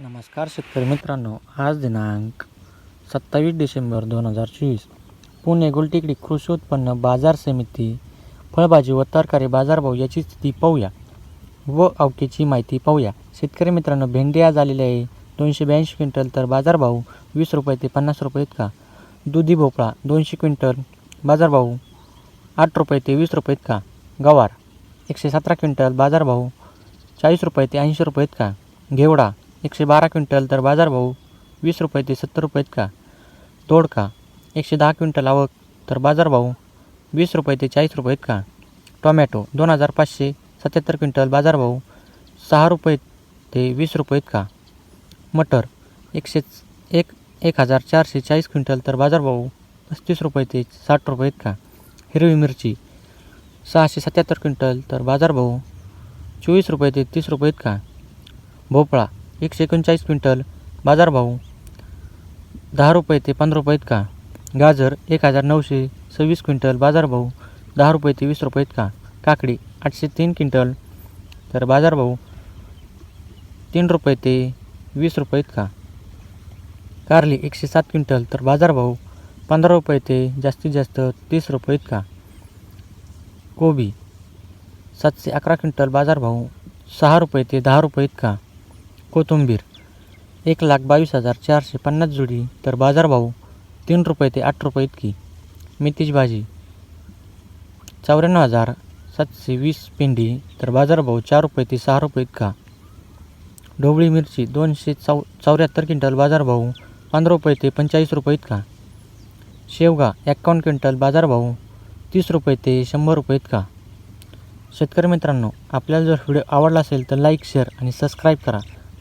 नमस्कार शेतकरी मित्रांनो आज दिनांक सत्तावीस डिसेंबर दोन हजार चोवीस. पुणे गुलटेकडी कृषी उत्पन्न बाजार समिती फळभाजी व तरकारी बाजारभाव याची स्थिती पाहूया व अवकेची माहिती पाहूया. शेतकरी मित्रांनो भेंडी आज आलेली आहे. दोनशे ब्याऐंशी क्विंटल तर बाजारभाव वीस रुपये ते पन्नास रुपये इतका. दुधी भोपळा दोनशे क्विंटल बाजारभाव आठ रुपये ते वीस रुपये इतका. गवार एकशे सतरा क्विंटल बाजारभाव चाळीस रुपये ते ऐंशी रुपये इतका. घेवडा एकशे बारा क्विंटल तर बाजारभाव वीस रुपये ते सत्तर रुपये इतका दोडका एकशे दहा क्विंटल आवक तर बाजारभाव वीस रुपये ते चाळीस रुपये इतका टोमॅटो दोन हजार पाचशे सत्याहत्तर क्विंटल बाजारभाव सहा रुपये ते वीस रुपये इतका मटर एकशे एक एक हजार चारशे चाळीस क्विंटल तर बाजारभाव पस्तीस रुपये ते साठ रुपये इतका हिरवी मिरची सहाशे सत्याहत्तर क्विंटल तर बाजारभाव चोवीस रुपये ते तीस रुपये इतका भोपळा एकशे एकोणचाळीस क्विंटल. बाजारभाव दहा रुपये ते पंधरा रुपये इतका. गाजर एक हजार नऊशे सव्वीस क्विंटल. बाजारभाव दहा रुपये ते वीस रुपये इतका. काकडी आठशे तीन क्विंटल. तर बाजारभाव तीन रुपये ते वीस रुपये इतका. कारली एकशे सात क्विंटल. तर बाजारभाव पंधरा रुपये ते जास्तीत जास्त तीस रुपये इतका. कोबी सातशे अकरा क्विंटल. बाजारभाव सहा रुपये ते दहा रुपये इतका. कोथिंबीर. एक लाख बावीस हजार चारशे पन्नास जुडी तर बाजारभाव तीन रुपये ते आठ रुपये इतकी. मेथीची भाजी चौऱ्याण्णव हजार सातशे वीस पेंडी तर बाजारभाव चार रुपये ते सहा रुपये इतका. ढोबळी मिरची दोनशे चौ चौऱ्याहत्तर क्विंटल बाजारभाव पंधरा रुपये ते पंचेचाळीस रुपये इतका. शेवगा एक्कावन्न क्विंटल बाजारभाव तीस रुपये ते शंभर रुपये इतका. शेतकरी मित्रांनो आपल्याला जर व्हिडिओ आवडला असेल तर लाईक शेअर आणि सबस्क्राईब करा.